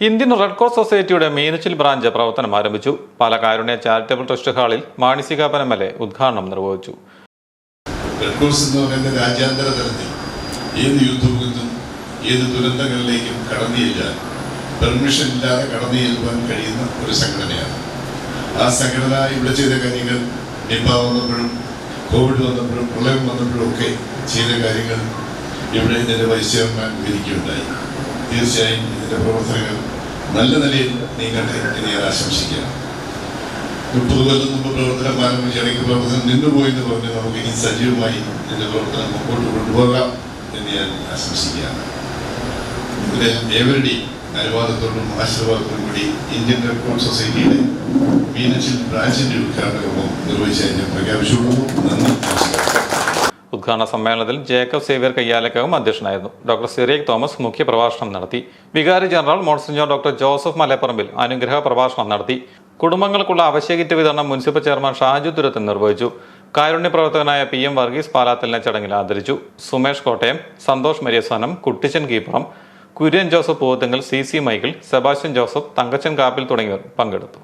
Indian red cross സൊസൈറ്റിയുടെ Meenachil branch പ്രവർത്തനം ആരംഭിച്ചു. പാലക്കാരുണ്യ ചാരിറ്റബിൾ ട്രസ്റ്റ് ഹാളിൽ മാണിസിക എം ഉദ്ഘാടനം നിർവഹിച്ചു. റെഡ് ക്രോസ് എന്ന് പറയുന്ന രാജ്യാന്തര തലത്തിൽ ഏത് യുദ്ധമുഖത്തും ഏത് ദുരന്തങ്ങളിലേക്കും കടന്നു ചെല്ലാൻ പെർമിഷൻ ഇല്ലാതെ കടന്നു ചെല്ലുവാൻ കഴിയുന്ന ഒരു സംഘടനയാണ്. ആ സംഘടന ഇവിടെ ചെയ്ത കാര്യങ്ങൾ നിപ വന്നപ്പോഴും കോവിഡ് വന്നപ്പോഴും പ്രളയം വന്നപ്പോഴും ഒക്കെ ചെയ്ത കാര്യങ്ങൾ ഇവിടെ ഇതിന്റെ വൈസ് ചെയർമാൻ വിവരിക്കുകയുണ്ടായി. തീർച്ചയായും ഇതിന്റെ പ്രവർത്തനങ്ങൾ നല്ല നിലയിൽ നീങ്ങട്ടെ എന്ന് ഞാൻ ആശംസിക്കുകയാണ് മുപ്പത് കൊല്ലം മുമ്പ് പ്രവർത്തനം ആരംഭിച്ച ഇടയ്ക്ക് പ്രവർത്തനം നിന്നുപോയെന്ന് പറഞ്ഞ് നമുക്ക് ഇനി സജീവമായി ഇതിന്റെ പ്രവർത്തനം മുമ്പോട്ട് കൊണ്ടുപോകാം എന്ന് ഞാൻ ആശംസിക്കുകയാണ്. ഇതിലെ ഏവരുടെയും അനുവാദത്തോടും ആശീർവാദത്തോടും കൂടി ഇന്ത്യൻ റെഡ് ക്രോസ് സൊസൈറ്റിയുടെ മീനച്ചിൽ ബ്രാഞ്ചിന്റെ ഉദ്ഘാടനവും നിർവഹിച്ചതിന് പ്രഖ്യാപിച്ചുകൊള്ളുന്നു. ഉദ്ഘാടന സമ്മേളനത്തിൽ ജേക്കബ് സേവ്യർ കയ്യാലക്കവും അധ്യക്ഷനായിരുന്നു. ഡോക്ടർ സിറിയക് തോമസ് മുഖ്യ പ്രഭാഷണം നടത്തി. വികാരി general monsignor doctor Joseph Malaparambil അനുഗ്രഹ പ്രഭാഷണം നടത്തി. കുടുംബങ്ങൾക്കുള്ള അവശ്യ കിറ്റ് വിതരണം മുനിസിപ്പൽ ചെയർമാൻ ഷാജു തുരത്തൻ നിർവഹിച്ചു. കാരുണ്യ പ്രവർത്തകനായ പി എം വർഗീസ് പാലാത്തലിനെ ചടങ്ങിൽ ആദരിച്ചു. Sumesh Kottayam Santhosh Mariyasanam Kuttichan Keeppuram Kurian Joseph Poovathunkal C C Michael Sebastian Joseph Thankachan Kappil തുടങ്ങിയവർ പങ്കെടുത്തു.